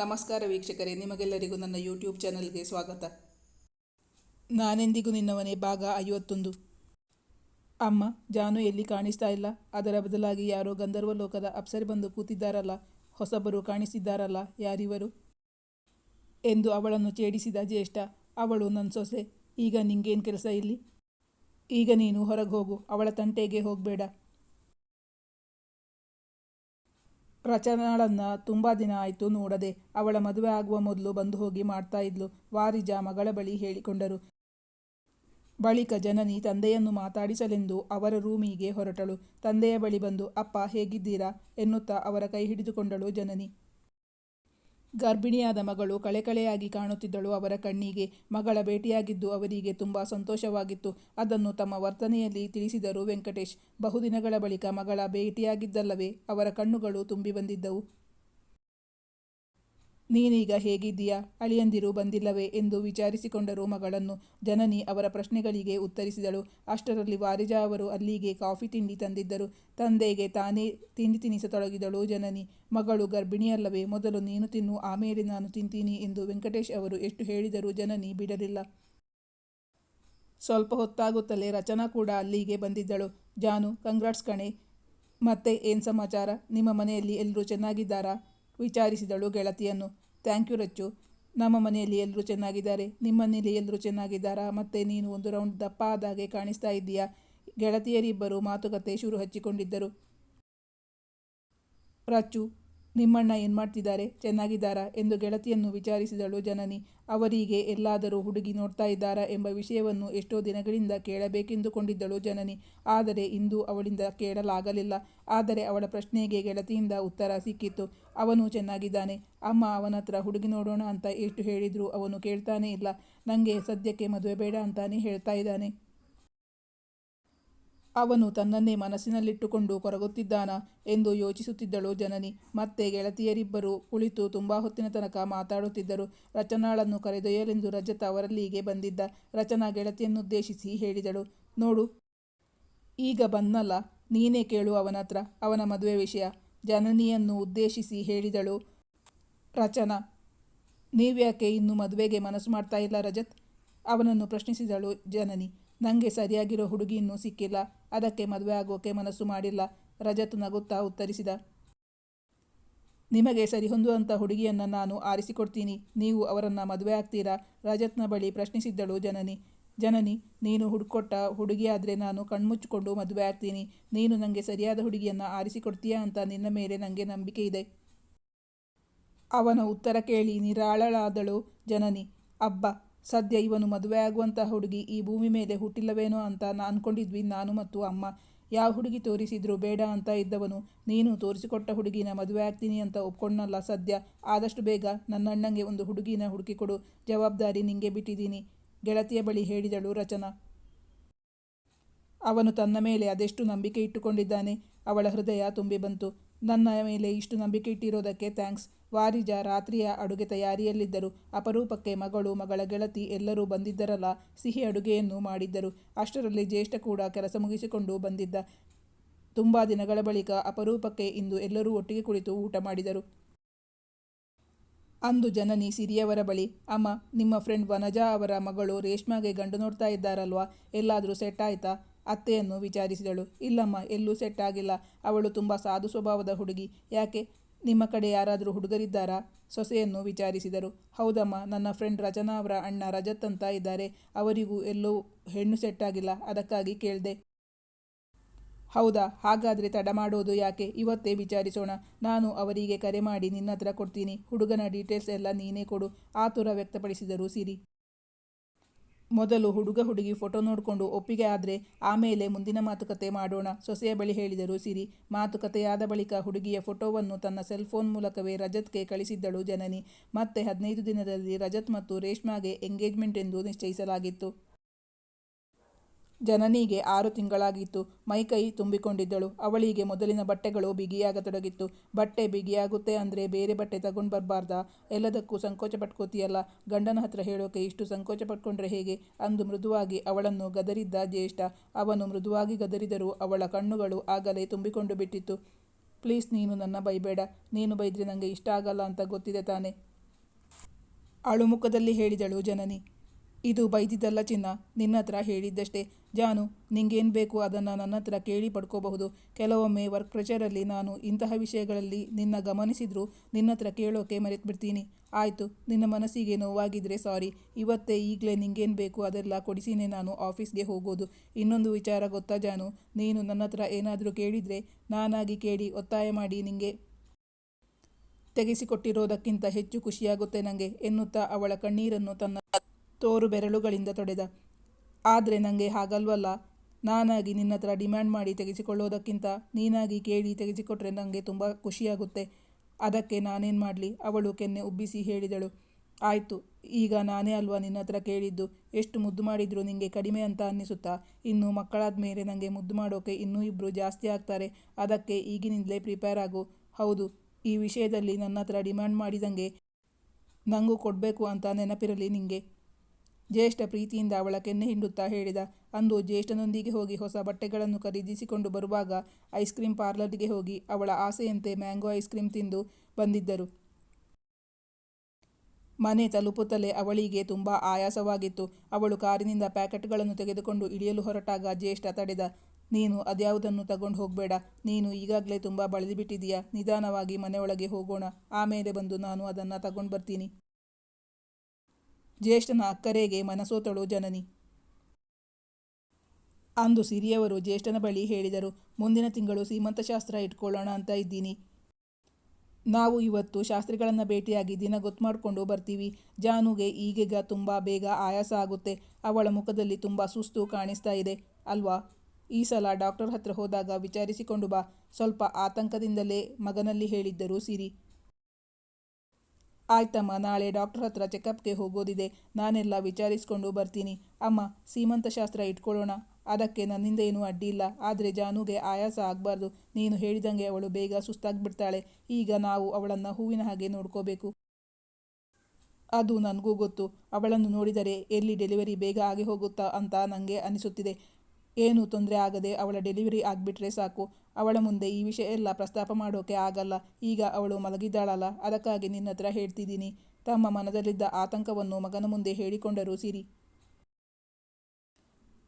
ನಮಸ್ಕಾರ ವೀಕ್ಷಕರೇ, ನಿಮಗೆಲ್ಲರಿಗೂ ನನ್ನ ಯೂಟ್ಯೂಬ್ ಚಾನಲ್ಗೆ ಸ್ವಾಗತ. ನಾನೆಂದಿಗೂ ನಿನ್ನವನೇ ಭಾಗ ಐವತ್ತೊಂದು. ಅಮ್ಮ, ಜಾನು ಎಲ್ಲಿ ಕಾಣಿಸ್ತಾ ಇಲ್ಲ? ಅದರ ಬದಲಾಗಿ ಯಾರೋ ಗಂಧರ್ವ ಲೋಕದ ಅಪ್ಸರಿ ಬಂದು ಕೂತಿದ್ದಾರಲ್ಲ? ಹೊಸಬರು ಕಾಣಿಸಿದ್ದಾರಲ್ಲ ಯಾರಿವರು? ಎಂದು ಅವಳನ್ನು ಛೇಡಿಸಿದ ಜ್ಯೇಷ್ಠ, ಅವಳು ನನ್ನ ಸೊಸೆ. ಈಗ ನಿಂಗೇನು ಕೆಲಸ ಇಲ್ಲಿ? ಈಗ ನೀನು ಹೊರಗೆ ಹೋಗು, ಅವಳ ತಂಟೆಗೆ ಹೋಗಬೇಡ. ರಚನಾಳನ್ನ ತುಂಬ ದಿನ ಆಯಿತು ನೋಡದೆ ಅವಳ ಮದುವೆ ಆಗುವ ಮೊದಲು ಬಂದು ಹೋಗಿ ಮಾಡ್ತಾ ಇದ್ಲು. ವಾರಿಜ ಮಗಳ ಬಳಿ ಹೇಳಿಕೊಂಡರು. ಬಳಿಕ ಜನನಿ ತಂದೆಯನ್ನು ಮಾತಾಡಿಸಲೆಂದು ಅವರ ರೂಮಿಗೆ ಹೊರಟಳು. ತಂದೆಯ ಬಳಿ ಬಂದು, ಅಪ್ಪ, ಹೇಗಿದ್ದೀರಾ? ಎನ್ನುತ್ತಾ ಅವರ ಕೈ ಹಿಡಿದುಕೊಂಡಳು ಜನನಿ. ಗರ್ಭಿಣಿಯಾದ ಮಗಳು ಕಳೆಕಳೆಯಾಗಿ ಕಾಣುತ್ತಿದ್ದಳು. ಅವರ ಕಣ್ಣಿಗೆ ಮಗಳ ಭೇಟಿಯಾಗಿದ್ದು ಅವರಿಗೆ ತುಂಬ ಸಂತೋಷವಾಗಿತ್ತು. ಅದನ್ನು ತಮ್ಮ ವರ್ತನೆಯಲ್ಲಿ ತಿಳಿಸಿದರು ವೆಂಕಟೇಶ್. ಬಹುದಿನಗಳ ಬಳಿಕ ಮಗಳ ಭೇಟಿಯಾಗಿದ್ದಲ್ಲವೇ ಅವರ ಕಣ್ಣುಗಳು ತುಂಬಿ ಬಂದಿದ್ದವು. ನೀನೀಗ ಹೇಗಿದ್ದೀಯಾ? ಅಳಿಯಂದಿರು ಬಂದಿಲ್ಲವೇ ಎಂದು ವಿಚಾರಿಸಿಕೊಂಡರು ಮಗಳನ್ನು. ಜನನಿ ಅವರ ಪ್ರಶ್ನೆಗಳಿಗೆ ಉತ್ತರಿಸಿದಳು. ಅಷ್ಟರಲ್ಲಿ ವಾರಿಜ ಅವರು ಅಲ್ಲಿಗೆ ಕಾಫಿ ತಿಂಡಿ ತಂದಿದ್ದರು. ತಂದೆಗೆ ತಾನೇ ತಿಂಡಿ ತಿನ್ನಿಸತೊಡಗಿದಳು ಜನನಿ. ಮಗಳು ಗರ್ಭಿಣಿಯಲ್ಲವೇ, ಮೊದಲು ನೀನು ತಿನ್ನು, ಆಮೇಲೆ ನಾನು ತಿಂತೀನಿ ಎಂದು ವೆಂಕಟೇಶ್ ಅವರು ಎಷ್ಟು ಹೇಳಿದರೂ ಜನನಿ ಬಿಡಲಿಲ್ಲ. ಸ್ವಲ್ಪ ಹೊತ್ತಾಗುತ್ತಲೇ ರಚನಾ ಕೂಡ ಅಲ್ಲಿಗೆ ಬಂದಿದ್ದಳು. ಜಾನು, ಕಂಗ್ರಾಟ್ಸ್ ಕಣೆ, ಮತ್ತೆ ಏನು ಸಮಾಚಾರ? ನಿಮ್ಮ ಮನೆಯಲ್ಲಿ ಎಲ್ಲರೂ ಚೆನ್ನಾಗಿದ್ದಾರಾ? ವಿಚಾರಿಸಿದಳು ಗೆಳತಿಯನ್ನು. Thank you Rachu. ನಮ್ಮ ಮನೆಯಲ್ಲಿ ಎಲ್ಲರೂ ಚೆನ್ನಾಗಿದ್ದಾರೆ. ನಿಮ್ಮ ಮನೆಯಲ್ಲಿ ಎಲ್ಲರೂ ಚೆನ್ನಾಗಿದ್ದಾರಾ? ಮತ್ತೆ ನೀನು ಒಂದು ರೌಂಡ್ ದಪ್ಪ ಆದಾಗೆ ಕಾಣಿಸ್ತಾ ಇದ್ದೀಯಾ? ಗೆಳತಿಯರಿಬ್ಬರು ಮಾತುಕತೆ ಶುರು ಹಚ್ಚಿಕೊಂಡಿದ್ದರು. ರಚ್ಚು ನಿಮ್ಮಣ್ಣ ಏನು ಮಾಡ್ತಿದ್ದಾರೆ? ಚೆನ್ನಾಗಿದ್ದಾರಾ? ಎಂದು ಗೆಳತಿಯನ್ನು ವಿಚಾರಿಸಿದಳು ಜನನಿ. ಅವರಿಗೆ ಎಲ್ಲಾದರೂ ಹುಡುಗಿ ನೋಡ್ತಾ ಇದ್ದಾರಾ ಎಂಬ ವಿಷಯವನ್ನು ಎಷ್ಟೋ ದಿನಗಳಿಂದ ಕೇಳಬೇಕೆಂದುಕೊಂಡಿದ್ದಳು ಜನನಿ. ಆದರೆ ಇಂದು ಅವಳಿಂದ ಕೇಳಲಾಗಲಿಲ್ಲ. ಆದರೆ ಅವಳ ಪ್ರಶ್ನೆಗೆ ಗೆಳತಿಯಿಂದ ಉತ್ತರ ಸಿಕ್ಕಿತ್ತು ಅವನು ಚೆನ್ನಾಗಿದ್ದಾನೆ. ಅಮ್ಮ ಅವನ ಹತ್ರ ಹುಡುಗಿ ನೋಡೋಣ ಅಂತ ಎಷ್ಟು ಹೇಳಿದರೂ ಅವನು ಕೇಳ್ತಾನೇ ಇಲ್ಲ. ನನಗೆ ಸದ್ಯಕ್ಕೆ ಮದುವೆ ಬೇಡ ಅಂತಾನೆ ಹೇಳ್ತಾ ಇದ್ದಾನೆ. ಅವನು ತನ್ನನ್ನೇ ಮನಸ್ಸಿನಲ್ಲಿಟ್ಟುಕೊಂಡು ಕೊರಗುತ್ತಿದ್ದಾನ ಎಂದು ಯೋಚಿಸುತ್ತಿದ್ದಳು ಜನನಿ. ಮತ್ತೆ ಗೆಳತಿಯರಿಬ್ಬರು ಕುಳಿತು ತುಂಬಾ ಹೊತ್ತಿನ ತನಕ ಮಾತಾಡುತ್ತಿದ್ದರು. ರಚನಾಳನ್ನು ಕರೆದೊಯ್ಯಲೆಂದು ರಜತ ಅವರಲ್ಲಿಗೆ ಬಂದಿದ್ದ. ರಚನಾ ಗೆಳತಿಯನ್ನುದ್ದೇಶಿಸಿ ಹೇಳಿದಳು, ನೋಡು, ಈಗ ಬಂದಲ್ಲ ನೀನೇ ಕೇಳು ಅವನ ಹತ್ರ, ಅವನ ಮದುವೆ ವಿಷಯ ಜನನಿಯನ್ನು ಉದ್ದೇಶಿಸಿ ಹೇಳಿದಳು, ರಚನಾ, ನೀವ್ಯಾಕೆ ಇನ್ನು ಮದುವೆಗೆ ಮನಸ್ಸು ಮಾಡ್ತಾ ಇಲ್ಲ ರಜತ್ ಅವನನ್ನು ಪ್ರಶ್ನಿಸಿದಳು ಜನನಿ ನನಗೆ ಸರಿಯಾಗಿರೋ ಹುಡುಗಿಯನ್ನು ಸಿಕ್ಕಿಲ್ಲ. ಅದಕ್ಕೆ ಮದುವೆ ಆಗೋಕೆ ಮನಸ್ಸು ಮಾಡಿಲ್ಲ. ರಜತ್ ನಗುತ್ತಾ ಉತ್ತರಿಸಿದ. ನಿಮಗೆ ಸರಿಹೊಂದುವಂಥ ಹುಡುಗಿಯನ್ನು ನಾನು ಆರಿಸಿಕೊಡ್ತೀನಿ. ನೀವು ಅವರನ್ನು ಮದುವೆ ಆಗ್ತೀರಾ? ರಜತ್ನ ಬಳಿ ಪ್ರಶ್ನಿಸಿದ್ದಳು ಜನನಿ. ಜನನಿ, ನೀನು ಹುಡುಕೊಟ್ಟ ಹುಡುಗಿಯಾದರೆ ನಾನು ಕಣ್ಮುಚ್ಚಿಕೊಂಡು ಮದುವೆ ಆಗ್ತೀನಿ. ನೀನು ನನಗೆ ಸರಿಯಾದ ಹುಡುಗಿಯನ್ನು ಆರಿಸಿಕೊಡ್ತೀಯಾ ಅಂತ ನಿನ್ನ ಮೇಲೆ ನನಗೆ ನಂಬಿಕೆ ಇದೆ. ಅವನ ಉತ್ತರ ಕೇಳಿ ನಿರಾಳಳಾದಳು ಜನನಿ. ಅಬ್ಬ ಸದ್ಯ ಇವನು ಮದುವೆ ಆಗುವಂಥ ಹುಡುಗಿ ಈ ಭೂಮಿ ಮೇಲೆ ಹುಟ್ಟಿಲ್ಲವೇನೋ ಅಂತ ನಾ ಅಂದ್ಕೊಂಡಿದ್ವಿ ನಾನು ಮತ್ತು ಅಮ್ಮ. ಯಾವ ಹುಡುಗಿ ತೋರಿಸಿದ್ರು ಬೇಡ ಅಂತ ಇದ್ದವನು. ನೀನು ತೋರಿಸಿಕೊಟ್ಟ ಹುಡುಗಿನ ಮದುವೆ ಆಗ್ತೀನಿ ಅಂತ ಒಪ್ಕೊಂಡಲ್ಲ ಸದ್ಯ. ಆದಷ್ಟು ಬೇಗ ನನ್ನ ಅಣ್ಣಂಗೆ ಒಂದು ಹುಡುಗಿನ ಹುಡುಕಿಕೊಡು ಜವಾಬ್ದಾರಿ ನಿಂಗೆ ಬಿಟ್ಟಿದ್ದೀನಿ. ಗೆಳತಿಯ ಬಳಿ ಹೇಳಿದಳು ರಚನಾ. ಅವನು ತನ್ನ ಮೇಲೆ ಅದೆಷ್ಟು ನಂಬಿಕೆ ಇಟ್ಟುಕೊಂಡಿದ್ದಾನೆ? ಅವಳ ಹೃದಯ ತುಂಬಿ ಬಂತು. ನನ್ನ ಮೇಲೆ ಇಷ್ಟು ನಂಬಿಕೆ ಇಟ್ಟಿರೋದಕ್ಕೆ ಥ್ಯಾಂಕ್ಸ್. ವಾರಿಜ ರಾತ್ರಿಯ ಅಡುಗೆ ತಯಾರಿಯಲ್ಲಿದ್ದರು. ಅಪರೂಪಕ್ಕೆ ಮಗಳು, ಮಗಳ ಗೆಳತಿ ಎಲ್ಲರೂ ಬಂದಿದ್ದರಲ್ಲ, ಸಿಹಿ ಅಡುಗೆಯನ್ನು ಮಾಡಿದ್ದರು. ಅಷ್ಟರಲ್ಲಿ ಜ್ಯೇಷ್ಠ ಕೂಡ ಕೆಲಸ ಮುಗಿಸಿಕೊಂಡು ಬಂದಿದ್ದ. ತುಂಬ ದಿನಗಳ ಬಳಿಕ ಅಪರೂಪಕ್ಕೆ ಇಂದು ಎಲ್ಲರೂ ಒಟ್ಟಿಗೆ ಕುಳಿತು ಊಟ ಮಾಡಿದರು. ಅಂದು ಜನನಿ ಸಿರಿಯವರ ಬಳಿ, ಅಮ್ಮ, ನಿಮ್ಮ ಫ್ರೆಂಡ್ ವನಜಾ ಅವರ ಮಗಳು ರೇಷ್ಮಾಗೆ ಗಂಡು ನೋಡ್ತಾ ಇದ್ದಾರಲ್ವಾ? ಎಲ್ಲಾದರೂ ಸೆಟ್ ಆಯ್ತಾ? ಅತ್ತೆಯನ್ನು ವಿಚಾರಿಸಿದಳು. ಇಲ್ಲಮ್ಮ, ಎಲ್ಲೂ ಸೆಟ್ ಆಗಿಲ್ಲ. ಅವಳು ತುಂಬ ಸಾಧು ಸ್ವಭಾವದ ಹುಡುಗಿ. ಯಾಕೆ? ನಿಮ್ಮ ಕಡೆ ಯಾರಾದರೂ ಹುಡುಗರಿದ್ದಾರಾ? ಸೊಸೆಯನ್ನು ವಿಚಾರಿಸಿದರು. ಹೌದಮ್ಮ, ನನ್ನ ಫ್ರೆಂಡ್ ರಚನಾ ಅವರ ಅಣ್ಣ ರಜತ್ ಅಂತ ಇದ್ದಾರೆ. ಅವರಿಗೂ ಎಲ್ಲೂ ಹೆಣ್ಣು ಸೆಟ್ ಆಗಿಲ್ಲ. ಅದಕ್ಕಾಗಿ ಕೇಳಿದೆ. ಹೌದಾ? ಹಾಗಾದರೆ ತಡ ಮಾಡೋದು ಯಾಕೆ? ಇವತ್ತೇ ವಿಚಾರಿಸೋಣ. ನಾನು ಅವರಿಗೆ ಕರೆ ಮಾಡಿ ನಿನ್ನ ಹತ್ರ ಕೊಡ್ತೀನಿ. ಹುಡುಗನ ಡೀಟೇಲ್ಸ್ ಎಲ್ಲ ನೀನೇ ಕೊಡು. ಆತುರ ವ್ಯಕ್ತಪಡಿಸಿದರು ಸಿರಿ. ಮೊದಲು ಹುಡುಗ ಹುಡುಗಿ ಫೋಟೋ ನೋಡಿಕೊಂಡು ಒಪ್ಪಿಗೆ ಆದರೆ ಆಮೇಲೆ ಮುಂದಿನ ಮಾತುಕತೆ ಮಾಡೋಣ, ಸೊಸೆಯ ಬಳಿ ಹೇಳಿದರು ಸಿರಿ. ಮಾತುಕತೆಯಾದ ಬಳಿಕ ಹುಡುಗಿಯ ಫೋಟೋವನ್ನು ತನ್ನ ಸೆಲ್ ಫೋನ್ ಮೂಲಕವೇ ರಜತ್ಗೆ ಕಳಿಸಿದ್ದಳು ಜನನಿ. ಮತ್ತೆ ಹದಿನೈದು ದಿನದಲ್ಲಿ ರಜತ್ ಮತ್ತು ರೇಷ್ಮಾಗೆ ಎಂಗೇಜ್ಮೆಂಟ್ ಎಂದು ನಿಶ್ಚಯಿಸಲಾಗಿತ್ತು. ಜನನಿಗೆ ಆರು ತಿಂಗಳಾಗಿತ್ತು. ಮೈಕೈ ತುಂಬಿಕೊಂಡಿದ್ದಳು. ಅವಳಿಗೆ ಮೊದಲಿನ ಬಟ್ಟೆಗಳು ಬಿಗಿಯಾಗತೊಡಗಿತ್ತು. ಬಟ್ಟೆ ಬಿಗಿಯಾಗುತ್ತೆ ಅಂದರೆ ಬೇರೆ ಬಟ್ಟೆ ತಗೊಂಡು ಬರಬಾರ್ದ ಎಲ್ಲದಕ್ಕೂ ಸಂಕೋಚ ಪಟ್ಕೋತೀಯಲ್ಲ ಗಂಡನ ಹತ್ರ ಹೇಳೋಕೆ ಇಷ್ಟು ಸಂಕೋಚ ಪಟ್ಕೊಂಡ್ರೆ ಹೇಗೆ? ಅಂದು ಮೃದುವಾಗಿ ಅವಳನ್ನು ಗದರಿದ್ದ ಜ್ಯೇಷ್ಠ. ಅವನು ಮೃದುವಾಗಿ ಗದರಿದರೂ ಅವಳ ಕಣ್ಣುಗಳು ಆಗಲೇ ತುಂಬಿಕೊಂಡು ಬಿಟ್ಟಿತ್ತು. ಪ್ಲೀಸ್ ನೀನು ನನ್ನ ಬೈಬೇಡ. ನೀನು ಬೈದ್ರೆ ನನಗೆ ಇಷ್ಟ ಆಗಲ್ಲ ಅಂತ ಗೊತ್ತಿದೆ ತಾನೆ. ಅಳುಮುಖದಲ್ಲಿ ಹೇಳಿದಳು ಜನನಿ. ಇದು ಬೈದಿದ್ದಲ್ಲ ಚಿನ್ನ. ನಿನ್ನ ಹತ್ರ ಹೇಳಿದ್ದಷ್ಟೇ. ಜಾನು, ನಿಂಗೇನು ಬೇಕು ಅದನ್ನು ನನ್ನ ಹತ್ರ ಕೇಳಿ ಪಡ್ಕೋಬಹುದು. ಕೆಲವೊಮ್ಮೆ ವರ್ಕ್ ಪ್ರೆಷರಲ್ಲಿ ನಾನು ಇಂತಹ ವಿಷಯಗಳಲ್ಲಿ ನಿನ್ನ ಗಮನಿಸಿದರೂ ನಿನ್ನ ಹತ್ರ ಕೇಳೋಕೆ ಮರೆತುಬಿಡ್ತೀನಿ. ಆಯಿತು, ನಿನ್ನ ಮನಸ್ಸಿಗೆ ನೋವಾಗಿದ್ರೆ ಸಾರಿ. ಇವತ್ತೇ ಈಗಲೇ ನಿಂಗೇನು ಬೇಕು ಅದೆಲ್ಲ ಕೊಡಿಸಿನೇ ನಾನು ಆಫೀಸ್ಗೆ ಹೋಗೋದು. ಇನ್ನೊಂದು ವಿಚಾರ ಗೊತ್ತಾ ಜಾನು? ನೀನು ನನ್ನ ಹತ್ರ ಏನಾದರೂ ಕೇಳಿದರೆ ನಾನಾಗಿ ಕೇಳಿ ಒತ್ತಾಯ ಮಾಡಿ ನಿಂಗೆ ತೆಗೆಸಿಕೊಟ್ಟಿರೋದಕ್ಕಿಂತ ಹೆಚ್ಚು ಖುಷಿಯಾಗುತ್ತೆ ನನಗೆ ಎನ್ನುತ್ತಾ ಅವಳ ಕಣ್ಣೀರನ್ನು ತನ್ನ ತೋರು ಬೆರಳುಗಳಿಂದ ತೊಡೆದ. ಆದರೆ ನನಗೆ ಹಾಗಲ್ವಲ್ಲ. ನಾನಾಗಿ ನಿನ್ನ ಹತ್ರ ಡಿಮ್ಯಾಂಡ್ ಮಾಡಿ ತೆಗೆಸಿಕೊಳ್ಳೋದಕ್ಕಿಂತ ನೀನಾಗಿ ಕೇಳಿ ತೆಗೆಸಿಕೊಟ್ರೆ ನನಗೆ ತುಂಬ ಖುಷಿಯಾಗುತ್ತೆ. ಅದಕ್ಕೆ ನಾನೇನು ಮಾಡಲಿ? ಅವಳು ಕೆನ್ನೆ ಉಬ್ಬಿಸಿ ಹೇಳಿದಳು. ಆಯಿತು, ಈಗ ನಾನೇ ಅಲ್ವಾ ನಿನ್ನ ಹತ್ರ ಕೇಳಿದ್ದು? ಎಷ್ಟು ಮುದ್ದು ಮಾಡಿದರೂ ನಿಮಗೆ ಕಡಿಮೆ ಅಂತ ಅನ್ನಿಸುತ್ತಾ? ಇನ್ನು ಮಕ್ಕಳಾದ ಮೇಲೆ ನನಗೆ ಮುದ್ದು ಮಾಡೋಕೆ ಇನ್ನೂ ಇಬ್ಬರು ಜಾಸ್ತಿ ಆಗ್ತಾರೆ. ಅದಕ್ಕೆ ಈಗಿನಿಂದಲೇ ಪ್ರಿಪೇರ್ ಆಗು. ಹೌದು, ಈ ವಿಷಯದಲ್ಲಿ ನನ್ನ ಹತ್ರ ಡಿಮ್ಯಾಂಡ್ ಮಾಡಿದಂಗೆ ನನಗೂ ಕೊಡಬೇಕು ಅಂತ ನೆನಪಿರಲಿ ನಿಂಗೆ. ಜ್ಯೇಷ್ಠ ಪ್ರೀತಿಯಿಂದ ಅವಳ ಕೆನ್ನೆ ಹಿಂಡುತ್ತಾ ಹೇಳಿದ, ಅಂದು ಜ್ಯೇಷ್ಠನೊಂದಿಗೆ ಹೋಗಿ ಹೊಸ ಬಟ್ಟೆಗಳನ್ನು ಖರೀದಿಸಿಕೊಂಡು ಬರುವಾಗ ಐಸ್ ಕ್ರೀಮ್ ಪಾರ್ಲರ್ಗೆ ಹೋಗಿ ಅವಳ ಆಸೆಯಂತೆ ಮ್ಯಾಂಗೋ ಐಸ್ ಕ್ರೀಮ್ ತಿಂದು ಬಂದಿದ್ದರು. ಮನೆ ತಲುಪುತ್ತಲೇ ಅವಳಿಗೆ ತುಂಬ ಆಯಾಸವಾಗಿತ್ತು. ಅವಳು ಕಾರಿನಿಂದ ಪ್ಯಾಕೆಟ್ಗಳನ್ನು ತೆಗೆದುಕೊಂಡು ಇಳಿಯಲು ಹೊರಟಾಗ ಜ್ಯೇಷ್ಠ ತಡೆದ, ನೀನು ಅದ್ಯಾವುದನ್ನು ತಗೊಂಡು ಹೋಗಬೇಡ. ನೀನು ಈಗಾಗಲೇ ತುಂಬ ಬಳಲಿಬಿಟ್ಟಿದೀಯಾ ನಿಧಾನವಾಗಿ ಮನೆಯೊಳಗೆ ಹೋಗೋಣ. ಆಮೇಲೆ ಬಂದು ನಾನು ಅದನ್ನು ತಗೊಂಡು ಬರ್ತೀನಿ. ಜ್ಯೇಷ್ಠನ ಅಕ್ಕರೆಗೆ ಮನಸೋತಳು ಜನನಿ. ಅಂದು ಸಿರಿಯವರು ಜ್ಯೇಷ್ಠನ ಬಳಿ ಹೇಳಿದರು, ಮುಂದಿನ ತಿಂಗಳು ಸೀಮಂತಶಾಸ್ತ್ರ ಇಟ್ಕೊಳ್ಳೋಣ ಅಂತ ಇದ್ದೀನಿ. ನಾವು ಇವತ್ತು ಶಾಸ್ತ್ರಿಗಳನ್ನು ಭೇಟಿಯಾಗಿ ದಿನ ಗೊತ್ತು ಮಾಡಿಕೊಂಡು ಬರ್ತೀವಿ. ಜಾನುಗೆ ಈಗೀಗ ತುಂಬ ಬೇಗ ಆಯಾಸ ಆಗುತ್ತೆ. ಅವಳ ಮುಖದಲ್ಲಿ ತುಂಬ ಸುಸ್ತು ಕಾಣಿಸ್ತಾ ಇದೆ. ಅಲ್ವಾ? ಈ ಸಲ ಡಾಕ್ಟರ್ ಹತ್ರ ಹೋದಾಗ ವಿಚಾರಿಸಿಕೊಂಡು ಬಾ. ಸ್ವಲ್ಪ ಆತಂಕದಿಂದಲೇ ಮಗನಲ್ಲಿ ಹೇಳಿದ್ದರು ಸಿರಿ. ಆಯ್ತಮ್ಮ, ನಾಳೆ ಡಾಕ್ಟರ್ ಹತ್ರ ಚೆಕಪ್ಗೆ ಹೋಗೋದಿದೆ. ನಾನೆಲ್ಲ ವಿಚಾರಿಸ್ಕೊಂಡು ಬರ್ತೀನಿ. ಅಮ್ಮ ಸೀಮಂತ ಶಾಸ್ತ್ರ ಇಟ್ಕೊಳ್ಳೋಣ. ಅದಕ್ಕೆ ನನ್ನಿಂದ ಏನೂ ಅಡ್ಡಿ ಇಲ್ಲ. ಆದರೆ ಜಾನುಗೆ ಆಯಾಸ ಆಗಬಾರ್ದು. ನೀನು ಹೇಳಿದಂಗೆ ಅವಳು ಬೇಗ ಸುಸ್ತಾಗ್ಬಿಡ್ತಾಳೆ. ಈಗ ನಾವು ಅವಳನ್ನು ಹೂವಿನ ಹಾಗೆ ನೋಡ್ಕೋಬೇಕು. ಅದು ನನಗೂ ಗೊತ್ತು. ಅವಳನ್ನು ನೋಡಿದರೆ ಎಲ್ಲಿ ಡೆಲಿವರಿ ಬೇಗ ಆಗಿ ಹೋಗುತ್ತಾ ಅಂತ ನನಗೆ ಅನಿಸುತ್ತಿದೆ. ಏನು ತೊಂದರೆ ಆಗದೆ ಅವಳ ಡೆಲಿವರಿ ಆಗಿಬಿಟ್ರೆ ಸಾಕು. ಅವಳ ಮುಂದೆ ಈ ವಿಷಯ ಎಲ್ಲ ಪ್ರಸ್ತಾಪ ಮಾಡೋಕೆ ಆಗಲ್ಲ. ಈಗ ಅವಳು ಮಲಗಿದ್ದಾಳಲ್ಲ, ಅದಕ್ಕಾಗಿ ನಿನ್ನ ಹತ್ರ ಹೇಳ್ತಿದ್ದೀನಿ. ತಮ್ಮ ಮನದಲ್ಲಿದ್ದ ಆತಂಕವನ್ನು ಮಗನ ಮುಂದೆ ಹೇಳಿಕೊಂಡರು ಸಿರಿ.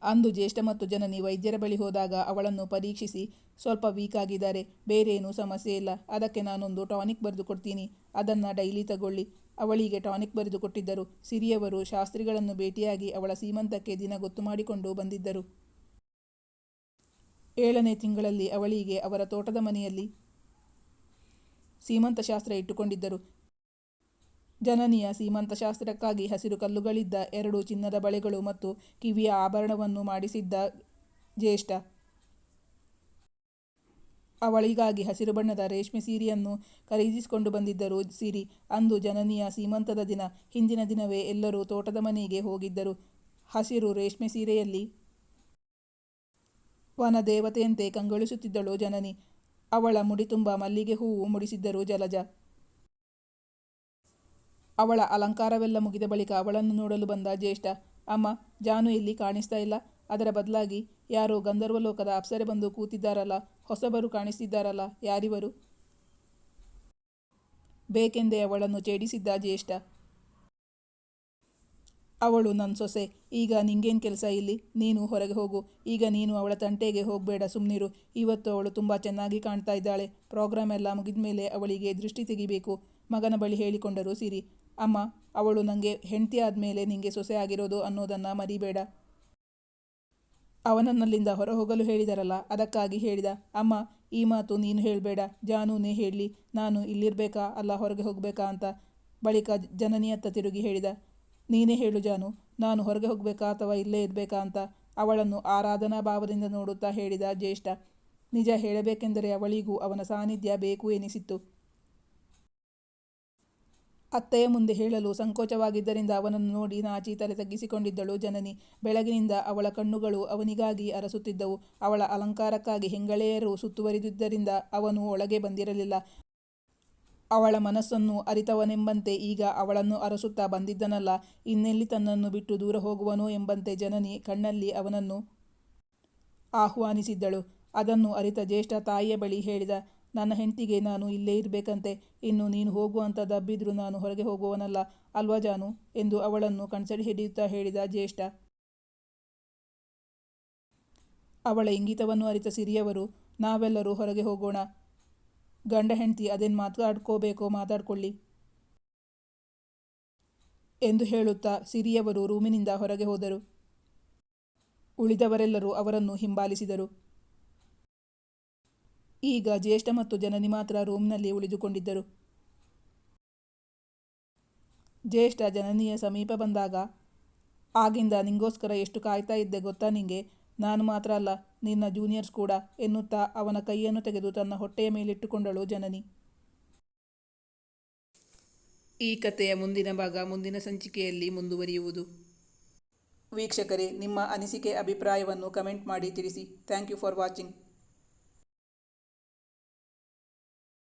ಅಂದು ಜ್ಯೇಷ್ಠ ಮತ್ತು ಜನನಿ ವೈದ್ಯರ ಬಳಿ ಹೋದಾಗ ಅವಳನ್ನು ಪರೀಕ್ಷಿಸಿ ಸ್ವಲ್ಪ ವೀಕ್ ಆಗಿದ್ದಾರೆ. ಬೇರೇನೂ ಸಮಸ್ಯೆ ಇಲ್ಲ. ಅದಕ್ಕೆ ನಾನೊಂದು ಟಾನಿಕ್ ಬರೆದು ಕೊಡ್ತೀನಿ. ಅದನ್ನು ಡೈಲಿ ತಗೊಳ್ಳಿ. ಅವಳಿಗೆ ಟಾನಿಕ್ ಬರೆದು ಕೊಟ್ಟಿದ್ದರು. ಸಿರಿಯವರು ಶಾಸ್ತ್ರಿಗಳನ್ನು ಭೇಟಿಯಾಗಿ ಅವಳ ಸೀಮಂತಕ್ಕೆ ದಿನ ಗೊತ್ತು ಮಾಡಿಕೊಂಡು ಬಂದಿದ್ದರು. ಏಳನೇ ತಿಂಗಳಲ್ಲಿ ಅವಳಿಗೆ ಅವರ ತೋಟದ ಮನೆಯಲ್ಲಿ ಸೀಮಂತ ಶಾಸ್ತ್ರ ಇಟ್ಟುಕೊಂಡಿದ್ದರು. ಜನನಿಯ ಸೀಮಂತ ಶಾಸ್ತ್ರಕ್ಕಾಗಿ ಹಸಿರು ಕಲ್ಲುಗಳಿದ್ದ ಎರಡು ಚಿನ್ನದ ಬಳೆಗಳು ಮತ್ತು ಕಿವಿಯ ಆಭರಣವನ್ನು ಮಾಡಿಸಿದ್ದ ಜ್ಯೇಷ್ಠ. ಅವಳಿಗಾಗಿ ಹಸಿರು ಬಣ್ಣದ ರೇಷ್ಮೆ ಸೀರೆಯನ್ನು ಖರೀದಿಸಿಕೊಂಡು ಬಂದಿದ್ದರು ಸಿರಿ. ಅಂದು ಜನನಿಯ ಸೀಮಂತದ ದಿನ. ಹಿಂದಿನ ದಿನವೇ ಎಲ್ಲರೂ ತೋಟದ ಮನೆಗೆ ಹೋಗಿದ್ದರು. ಹಸಿರು ರೇಷ್ಮೆ ಸೀರೆಯಲ್ಲಿ ವನ ದೇವತೆಯಂತೆ ಕಂಗೊಳಿಸುತ್ತಿದ್ದಳು ಜನನಿ. ಅವಳ ಮುಡಿ ತುಂಬ ಮಲ್ಲಿಗೆ ಹೂವು ಮುಡಿಸಿದ್ದರು ಜಲಜ. ಅವಳ ಅಲಂಕಾರವೆಲ್ಲ ಮುಗಿದ ಬಳಿಕ ಅವಳನ್ನು ನೋಡಲು ಬಂದ ಜ್ಯೇಷ್ಠ, ಅಮ್ಮ, ಜಾನು ಇಲ್ಲಿ ಕಾಣಿಸ್ತಾ ಇಲ್ಲ? ಅದರ ಬದಲಾಗಿ ಯಾರೋ ಗಂಧರ್ವಲೋಕದ ಅಪ್ಸರೆ ಬಂದು ಕೂತಿದ್ದಾರಲ್ಲ, ಹೊಸಬರು ಕಾಣಿಸ್ತಿದ್ದಾರಲ್ಲ, ಯಾರಿವರು? ಬೇಕೆಂದೇ ಅವಳನ್ನು ಛೇಡಿಸಿದ್ದ ಜ್ಯೇಷ್ಠ ಅವಳು ನನ್ನ ಸೊಸೆ. ಈಗ ನಿಂಗೇನು ಕೆಲಸ ಇಲ್ಲಿ? ನೀನು ಹೊರಗೆ ಹೋಗು. ಈಗ ನೀನು ಅವಳ ತಂಟೆಗೆ ಹೋಗಬೇಡ ಸುಮ್ಮನಿರು ಇವತ್ತು ಅವಳು ತುಂಬ ಚೆನ್ನಾಗಿ ಕಾಣ್ತಾ ಇದ್ದಾಳೆ. ಪ್ರೋಗ್ರಾಮ್ ಎಲ್ಲ ಮುಗಿದ ಮೇಲೆ ಅವಳಿಗೆ ದೃಷ್ಟಿ ತೆಗಿಬೇಕು. ಮಗನ ಬಳಿ ಹೇಳಿಕೊಂಡರು ಸಿರಿ. ಅಮ್ಮ, ಅವಳು ನನಗೆ ಹೆಂಡತಿ ಆದಮೇಲೆ ನಿಂಗೆ ಸೊಸೆ ಆಗಿರೋದು ಅನ್ನೋದನ್ನು ಮರಿಬೇಡ. ಅವನನ್ನಲ್ಲಿಂದ ಹೊರ ಹೋಗಲು ಹೇಳಿದರಲ್ಲ, ಅದಕ್ಕಾಗಿ ಹೇಳಿದ. ಅಮ್ಮ, ಈ ಮಾತು ನೀನು ಹೇಳಬೇಡ. ಜಾನೂನೇ ಹೇಳಲಿ ನಾನು ಇಲ್ಲಿರಬೇಕಾ? ಅಲ್ಲ, ಹೊರಗೆ ಹೋಗಬೇಕಾ ಅಂತ ಬಳಿಕ ಜನನಿಯತ್ತ ತಿರುಗಿ ಹೇಳಿದ. ನೀನೇ ಹೇಳು ಜಾನು, ನಾನು ಹೊರಗೆ ಹೋಗಬೇಕಾ ಅಥವಾ ಇಲ್ಲೇ ಇರಬೇಕಾ ಅಂತ ಅವಳನ್ನು ಆರಾಧನಾ ಭಾವದಿಂದ ನೋಡುತ್ತಾ ಹೇಳಿದ ಜ್ಯೇಷ್ಠ. ನಿಜ ಹೇಳಬೇಕೆಂದರೆ ಅವಳಿಗೂ ಅವನ ಸಾನ್ನಿಧ್ಯ ಬೇಕು ಎನಿಸಿತ್ತು. ಅತ್ತೆಯ ಮುಂದೆ ಹೇಳಲು ಸಂಕೋಚವಾಗಿದ್ದರಿಂದ ಅವನನ್ನು ನೋಡಿ ನಾಚಿ ತಲೆ ತಗ್ಗಿಸಿಕೊಂಡಿದ್ದಳು ಜನನಿ. ಬೆಳಗಿನಿಂದ ಅವಳ ಕಣ್ಣುಗಳು ಅವನಿಗಾಗಿ ಅರಸುತ್ತಿದ್ದವು. ಅವಳ ಅಲಂಕಾರಕ್ಕಾಗಿ ಹೆಂಗಳೆಯರು ಸುತ್ತುವರಿದಿದ್ದರಿಂದ ಅವನು ಒಳಗೆ ಬಂದಿರಲಿಲ್ಲ. ಅವಳ ಮನಸ್ಸನ್ನು ಅರಿತವನೆಂಬಂತೆ ಈಗ ಅವಳನ್ನು ಅರಸುತ್ತಾ ಬಂದಿದ್ದನಲ್ಲ, ಇನ್ನೆಲ್ಲಿ ತನ್ನನ್ನು ಬಿಟ್ಟು ದೂರ ಹೋಗುವನೋ ಎಂಬಂತೆ ಜನನಿ ಕಣ್ಣಲ್ಲಿ ಅವನನ್ನು ಆಹ್ವಾನಿಸಿದ್ದಳು. ಅದನ್ನು ಅರಿತ ಜ್ಯೇಷ್ಠ ತಾಯಿಯ ಬಳಿ ಹೇಳಿದ, ನನ್ನ ಹೆಂಡತಿಗೆ ನಾನು ಇಲ್ಲೇ ಇರಬೇಕಂತೆ, ಇನ್ನು ನೀನು ಹೋಗುವಂತ ದಬ್ಬಿದ್ರೂ ನಾನು ಹೊರಗೆ ಹೋಗುವವನಲ್ಲ ಅಲ್ವಾ ಜಾನು? ಎಂದು ಅವಳನ್ನು ಕಣ್ಸಡಿ ಹಿಡಿಯುತ್ತಾ ಹೇಳಿದ ಜ್ಯೇಷ್ಠ. ಅವಳ ಇಂಗಿತವನ್ನು ಅರಿತ ಸಿರಿಯವರು, ನಾವೆಲ್ಲರೂ ಹೊರಗೆ ಹೋಗೋಣ ಗಂಡ ಹೆಂಡತಿ ಅದೇನು ಮಾತಾಡ್ಕೋಬೇಕೋ, ಮಾತಾಡ್ಕೊಳ್ಳಿ ಎಂದು ಹೇಳುತ್ತಾ ಸಿರಿಯವರು ರೂಮಿನಿಂದ ಹೊರಗೆ ಹೋದರು. ಉಳಿದವರೆಲ್ಲರೂ ಅವರನ್ನು ಹಿಂಬಾಲಿಸಿದರು. ಈಗ ಜ್ಯೇಷ್ಠ ಮತ್ತು ಜನನಿ ಮಾತ್ರ ರೂಮ್ನಲ್ಲಿ ಉಳಿದುಕೊಂಡಿದ್ದರು. ಜ್ಯೇಷ್ಠ ಜನನಿಯ ಸಮೀಪ ಬಂದಾಗ, ಆಗಿಂದ ನಿಂಗೋಸ್ಕರ ಎಷ್ಟು ಕಾಯ್ತಾ ಇದ್ದೆ ಗೊತ್ತಾ ನಿಂಗೆ? ನಾನು ಮಾತ್ರ ಅಲ್ಲ ನಿನ್ನ ಜೂನಿಯರ್ಸ್ ಕೂಡ ಎನ್ನುತ್ತಾ ಅವನ ಕೈಯನ್ನು ತೆಗೆದು ತನ್ನ ಹೊಟ್ಟೆಯ ಮೇಲಿಟ್ಟುಕೊಂಡಳು ಜನನಿ. ಈ ಕಥೆಯ ಮುಂದಿನ ಭಾಗ ಮುಂದಿನ ಸಂಚಿಕೆಯಲ್ಲಿ ಮುಂದುವರಿಯುವುದು. ವೀಕ್ಷಕರೇ ನಿಮ್ಮ ಅನಿಸಿಕೆ ಅಭಿಪ್ರಾಯವನ್ನು ಕಮೆಂಟ್ ಮಾಡಿ ತಿಳಿಸಿ. Thank you for watching.